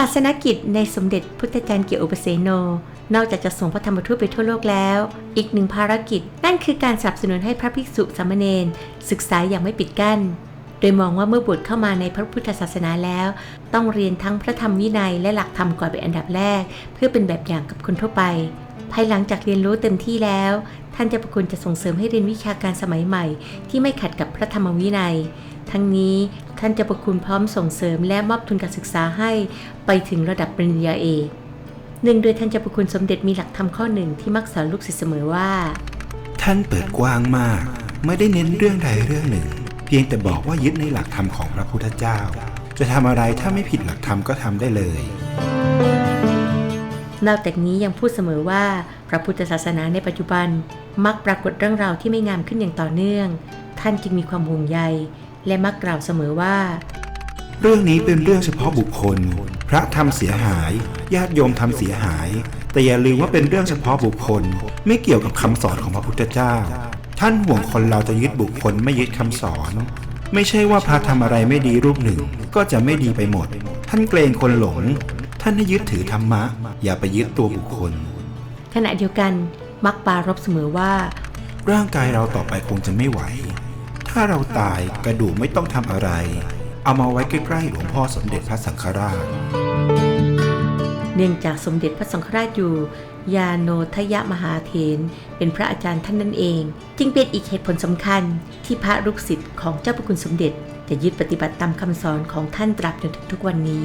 ศาสนกิจในสมเด็จพุทธจารย์เกียวอุปเสโน นอกจากจะส่งพระธรรมทูตไปทั่วโลกแล้ว อีกหนึ่งภารกิจ นั่นคือการสนับสนุนให้พระภิกษุสามเณรศึกษาอย่างไม่ปิดกั้น โดยมองว่าเมื่อบวชเข้ามาในพระพุทธศาสนาแล้ว ต้องเรียนทั้งพระธรรมวินัยและหลักธรรมก่อนเป็นอันดับแรก เพื่อเป็นแบบอย่างกับคนทั่วไป ภายหลังจากเรียนรู้เต็มที่แล้ว ท่านเจ้าประคุณจะส่งเสริมให้เรียนวิชาการสมัยใหม่ ที่ไม่ขัดกับพระธรรมวินัย ทั้งนี้ท่านเจ้าประคุณพร้อมส่งเสริมและมอบทุนการศึกษาให้ไปถึงระดับปริญญาเอกหนึ่งโดยท่านเจ้าประคุณสมเด็จมีหลักธรรมข้อหนึ่งที่มักสอนลูกศิษย์เสมอว่า ท่านเปิดกว้างมาก ไม่ได้เน้นเรื่องใดเรื่องหนึ่ง เพียงแต่บอกว่ายึดในหลักธรรมของพระพุทธเจ้า จะทำอะไรถ้าไม่ผิดหลักธรรมก็ทำได้เลย นอกจากนี้ยังพูดเสมอว่า พระพุทธศาสนาในปัจจุบันมักปรากฏเรื่องราวที่ไม่งามขึ้นอย่างต่อเนื่อง ท่านจึงมีความห่วงใย และมักกล่าวเสมอว่า เรื่องนี้เป็นเรื่องเฉพาะบุคคล พระทำเสียหาย ญาติโยมทำเสียหาย แต่อย่าลืมว่าเป็นเรื่องเฉพาะบุคคล ไม่เกี่ยวกับคำสอนของพระพุทธเจ้า ท่านห่วงคนเราจะยึดบุคคลไม่ยึดคำสอน ไม่ใช่ว่าพระทำอะไรไม่ดีรูปหนึ่ง ก็จะไม่ดีไปหมด ท่านเกรงคนหลง ท่านให้ยึดถือธรรมะ อย่าไปยึดตัวบุคคล ขณะเดียวกันมักปรารบเสมอว่า ร่างกายเราต่อไปคงจะไม่ไหว ถ้าเราตายกระดูกไม่ต้องทำอะไร เอามาไว้ใกล้ๆหลวงพ่อสมเด็จพระสังฆราช เนื่องจากสมเด็จพระสังฆราชอยู่ ยาโนทยมหาเถรเป็นพระอาจารย์ท่านนั่นเอง จึงเป็นอีกเหตุผลสำคัญ ที่พระลูกศิษย์ของเจ้าพระคุณสมเด็จ จะยึดปฏิบัติตามคำสอนของท่านตราบจนถึงทุกวันนี้